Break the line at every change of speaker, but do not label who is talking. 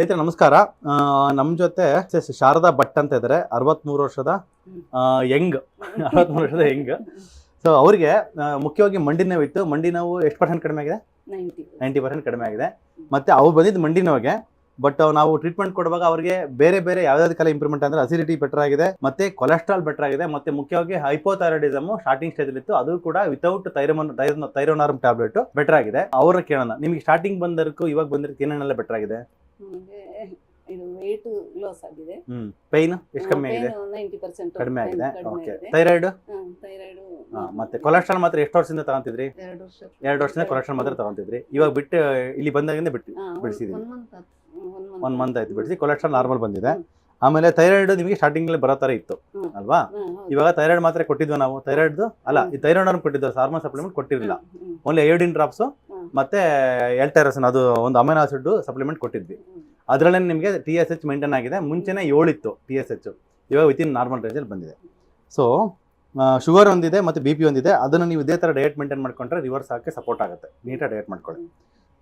ಸ್ನೇಹಿತರೆ ನಮಸ್ಕಾರ. ನಮ್ಮ ನಮ್ ಜೊತೆ ಶಾರದಾ ಭಟ್ ಅಂತ ಇದ್ದಾರೆ ಅರವತ್ಮೂರು ವರ್ಷದ ಯಂಗ್. ಅರವತ್ಮೂರು ವರ್ಷದ ಯಂಗ್. ಸೊ ಅವ್ರಿಗೆ ಮುಖ್ಯವಾಗಿ ಮಂಡಿ ನೋವು ಇತ್ತು ಮಂಡಿ ನೋವು ಎಷ್ಟು ಪರ್ಸೆಂಟ್ ಕಡಿಮೆ ಆಗಿದೆ?
ನೈಂಟಿ
ಪರ್ಸೆಂಟ್ ಕಡಿಮೆ ಆಗಿದೆ. ಮತ್ತೆ ಅವ್ರು ಬಂದಿದ್ದು ಮಂಡಿ ನೋವಿಗೆ. ಬಟ್ ನಾವು ಟ್ರೀಟ್ಮೆಂಟ್ ಕೊಡುವಾಗ ಅವರಿಗೆ ಬೇರೆ ಬೇರೆ ಯಾವ್ದಾದ್ರು ಕಾಲ ಇಂಪ್ರೂವ್ಮೆಂಟ್ ಅಂದ್ರೆ ಅಸಿಡಿಟಿ ಬೆಟರ್ ಆಗಿದೆ. ಮತ್ತೆ ಕೊಲೆಸ್ಟ್ರಾಲ್ ಬೆಟರ್ ಆಗಿದೆ. ಮತ್ತೆ ಮುಖ್ಯವಾಗಿ ಹೈಪೋಥೈರಾಯ್ಡಿಸಮ್ ಸ್ಟಾರ್ಟಿಂಗ್ ಸ್ಟೇಜ್ ಇತ್ತು. ಅದು ಕೂಡ ವಿತೌಟ್ ಥೈರೋಮನ್ ಥೈರೋನಾರ್ಮ್ ಟ್ಯಾಬ್ಲೆಟ್ ಬೆಟರ್ ಆಗಿದೆ. ಅವರ ಕೇಳೋಣ. ನಿಮ್ಗೆ ಸ್ಟಾರ್ಟಿಂಗ್ ಬಂದರಕ್ಕೂ ಇವಾಗ ಬಂದಿರಕ್ಕೆ ಏನೇನೆಲ್ಲ ಬೆಟರ್ ಆಗಿದೆ?
ನಮಗೆ ಇದು ವೆಯ್ಟ್ ಲಾಸ್ ಆಗಿದೆ.
ಹ್ಮ್ ಪೈನ್ ಎಷ್ಟು ಕಮ್ಮಿ ಆಗಿದೆ?
ನೈಂಟಿ ಪರ್ಸೆಂಟ್
ಕಡಿಮೆ ಆಗಿದೆ? ಓಕೆ ಥೈರಾಯ್ಡ್
ಥೈರಾಯ್ಡ್
ಮತ್ತೆ ಕೊಲೆಸ್ಟ್ರಾಲ್ ಮಾತ್ರ ಎಷ್ಟು ವರ್ಷದಿಂದ ತಗೊಂತಿದ್ರಿ?
ಎರಡು ವರ್ಷ.
ಎರಡು ವರ್ಷದಿಂದ ಕೊಲೆಸ್ಟ್ರಾಲ್ ಮಾತ್ರ ತಗೊಂತಿದ್ರಿ. ಇವಾಗ ಬಿಟ್ಟು ಇಲ್ಲಿ ಬಂದಾಗಿಂದ ಬಿಟ್ಟು
month
ಒನ್ ಮಂತ್
ಆಯ್ತು.
ಬಿಡಿಸಿ ಕೊಲೆಸ್ಟ್ರಾಲ್ ನಾರ್ಮಲ್ ಬಂದಿದೆ. ಆಮೇಲೆ ಥೈರಾಯ್ಡ್ ನಿಮಗೆ ಸ್ಟಾರ್ಟಿಂಗ್ ಬರೋ ತರ ಇತ್ತು ಅಲ್ವಾ? ಇವಾಗ ಥೈರಾಯ್ಡ್ ಮಾತ್ರ ಕೊಟ್ಟಿದ್ವಿ ನಾವು? ಥೈರಾಯ್ಡ್ ಅಲ್ಲ ಈ ಥೈರಾಯ್ಡ್ ಅವ್ರು ಕೊಟ್ಟಿದ್ದು hormone supplement ಕೊಟ್ಟಿರಲಿಲ್ಲ. Only iodine drops. ಮತ್ತೆ ಎಲ್ಟೆರಸನ್ ಅದು ಒಂದು ಅಮೈನೋ ಆಸಿಡ್ ಸಪ್ಲಿಮೆಂಟ್ ಕೊಟ್ಟಿದ್ವಿ. ಅದರಲ್ಲೇ ನಿಮಗೆ ಟಿ ಎಸ್ ಎಚ್ ಮೇಂಟೈನ್ ಆಗಿದೆ. ಮುಂಚೆನೇ ಏಳಿತ್ತು ಟಿ ಎಸ್ ಎಚ್ ಇವಾಗ ವಿತಿನ್ ನಾರ್ಮಲ್ ರೇಂಜಲ್ಲಿ ಬಂದಿದೆ. ಸೊ ಶುಗರ್ ಒಂದಿದೆ ಮತ್ತು ಬಿ ಪಿ ಒಂದಿದೆ. ಅದನ್ನು ನೀವು ಇದೇ ಥರ ಡಯಟ್ ಮೇಂಟೈನ್ ಮಾಡ್ಕೊಂಡ್ರೆ ರಿವರ್ಸ್ ಹಾಕಿ ಸಪೋರ್ಟ್ ಆಗುತ್ತೆ. ನೀಟಾಗಿ ಡಯಟ್ ಮಾಡ್ಕೊಳ್ಳಿ.